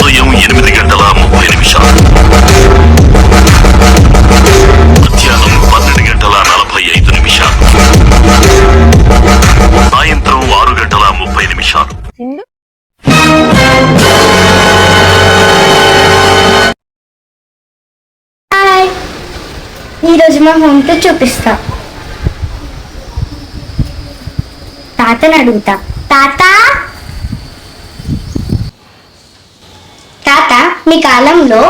ఉదయం ఎనిమిది గంటల ముప్పై నిమిషాలు మధ్యాహ్నం పన్నెండు గంటల నలభై ఐదు నిమిషాలు సాయంత్రం ఆరు గంటల ముప్పై నిమిషాలు ఈరోజు మా హోమ్ టూర్ చూపిస్తా తాతని అడుగుతా తాత తాత మీ కాలంలో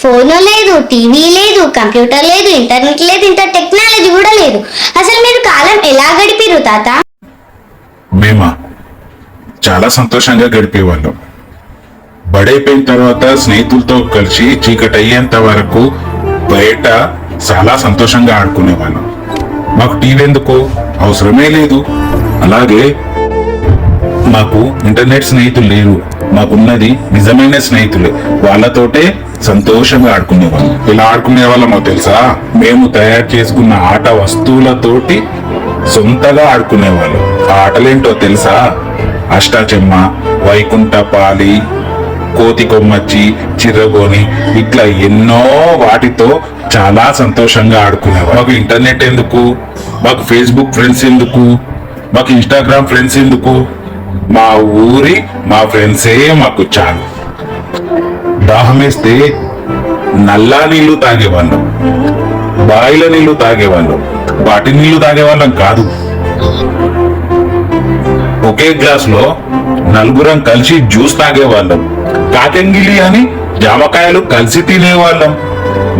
ఫోన్ లేదు టీవీ లేదు కంప్యూటర్ లేదు ఇంటర్నెట్ లేదు ఇంత టెక్నాలజీ కూడా లేదు. అసలు మీరు కాలం ఎలా గడిపారు తాత? మేమా? చాలా సంతోషంగా గడిపేవాళ్ళం. బడైపోయిన తర్వాత స్నేహితులతో కలిసి చీకటి అయ్యేంత వరకు బయట చాలా సంతోషంగా ఆడుకునేవాళ్ళం. మాకు టీవీ ఎందుకు? అవసరమే లేదు. అలాగే మాకు ఇంటర్నెట్ స్నేహితులు లేరు. మాకున్నది నిజమైన స్నేహితులే. వాళ్ళతోటే సంతోషంగా ఆడుకునేవాళ్ళం. ఇలా ఆడుకునే వాళ్ళమో తెలుసా? మేము తయారు చేసుకున్న ఆట వస్తువులతోటి సొంతగా ఆడుకునేవాళ్ళు. ఆ ఆటలేంటో తెలుసా? అష్టాచెమ్మ వైకుంఠపాలి కోతి కొమ్మచ్చి చిర్రగోని ఇట్లా ఎన్నో వాటితో చాలా సంతోషంగా ఆడుకునేవారు మాకు ఇంటర్నెట్ ఎందుకు? మాకు ఫేస్బుక్ ఫ్రెండ్స్ ఎందుకు? మాకు ఇన్స్టాగ్రామ్ ఫ్రెండ్స్ ఎందుకు? మా ఊరి మా ఫ్రెండ్సే మాకు చాలు. దాహమేస్తే నల్లా నీళ్ళు తాగేవాళ్ళం. బాయిల నీళ్ళు తాగేవాళ్ళం. వాటి నీళ్ళు తాగేవాళ్ళం కాదు. ఒకే గ్లాస్లో నలుగురం కలిసి జ్యూస్ తాగేవాళ్ళం. కాకంగిలి అని జామకాయలు కలిసి తినేవాళ్ళం.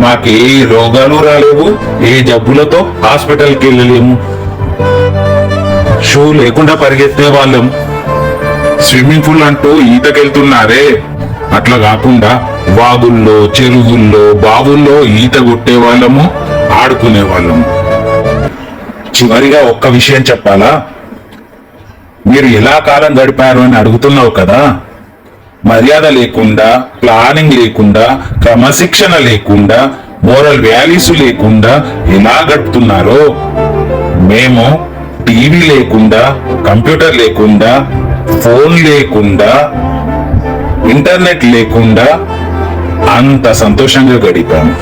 మాకే రోగాలు రాలేవు ఏ జబ్బులతో హాస్పిటల్కి వెళ్ళలేము షూ లేకుండా పరిగెత్తే వాళ్ళం స్విమ్మింగ్ పూల్ అంటూ ఈతకెళ్తున్నారే. అట్లా కాకుండా వాగుల్లో చెరువుల్లో బావుల్లో ఈత కొట్టే వాళ్ళము ఆడుకునే వాళ్ళము చివరిగా ఒక్క విషయం చెప్పాలా? మీరు ఎలా కాలం గడిపారు అని అడుగుతున్నావు కదా. మర్యాద లేకుండా ప్లానింగ్ లేకుండా క్రమశిక్షణ లేకుండా మోరల్ వ్యాలీస్ లేకుండా ఎలా గడుపుతున్నారో? మేము టీవీ లేకుండా కంప్యూటర్ లేకుండా ఫోన్ లేకుండా ఇంటర్నెట్ లేకుండా అంత సంతోషంగా గడిపాము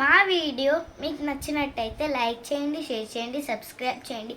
మా వీడియో మీకు నచ్చినట్టయితే లైక్ చేయండి షేర్ చేయండి సబ్స్క్రైబ్ చేయండి.